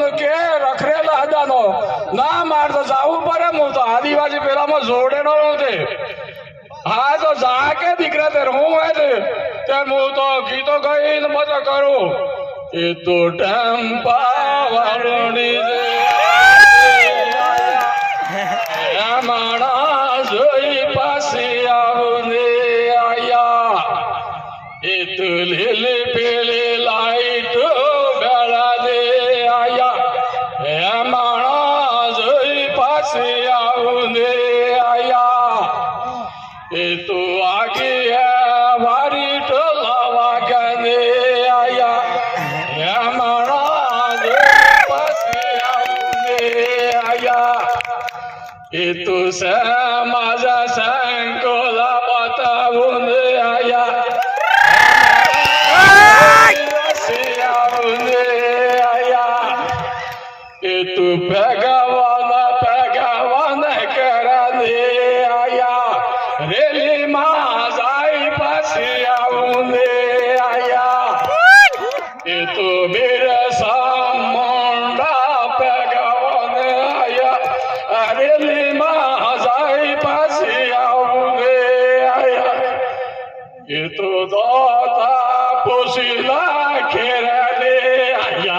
ને ના તો જાવું પડે હું તો આદિવાસી પેલામાં જોડેલો નથી હા, તો જા કે દીકરા તે હું તે તો ગીતો ગાઈને મજા કરું. એ તો ટેમ્પા વાળણી રે માણા જોઈ પાસે આયા. એ તો લીલે પેલે itu sama sangkola patah bunaya itu bagawana bagawana kerani ayah reli mazai pasia une ayah itu birasa monda bagawana ayah reli तुम्हारे पास आऊंगे आया ये तो दौता पोशीला खेरने आया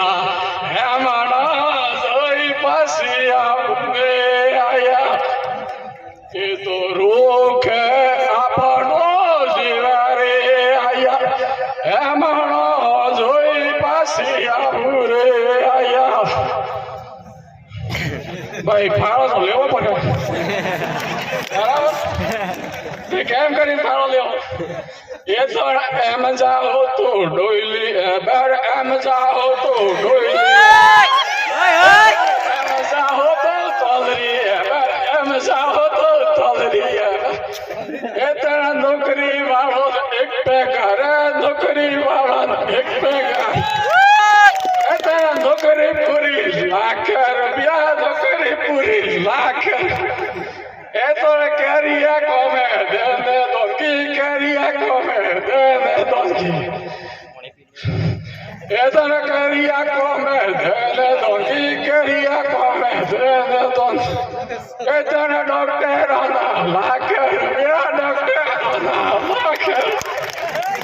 हमारा सोई पास आऊंगे आया ये तो रोक अपनो जीवारे आया हमारा सोई पास आऊंगे ભાઈ ફાળો તો લેવો પડે બરાબર તે કેમ કરી ફાળો લેવો એ તો એમ જાઓ તો ડોયલી બર એમ જાઓ તો ડોયલી એમ જાઓ તો તલરી બર એમ જાઓ તો તલરી એ તણા નોકરી વાળો એક પે ઘરે નોકરી વાળો એક પે ઘર એ તણા નોકરી પૂરી લાખ રૂપિયા পুরীর লাখ। এতরে ক্যারিয়া কমে দে দে দরকি ক্যারিয়া কমে দে দে দরকি এতরে ক্যারিয়া কমে দে দে দরকি ক্যারিয়া কমে দে দে দরকি এতরে ডক্টর আনা লাখ রুপিয়া ডক্টর আনা লাখ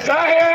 সাহেব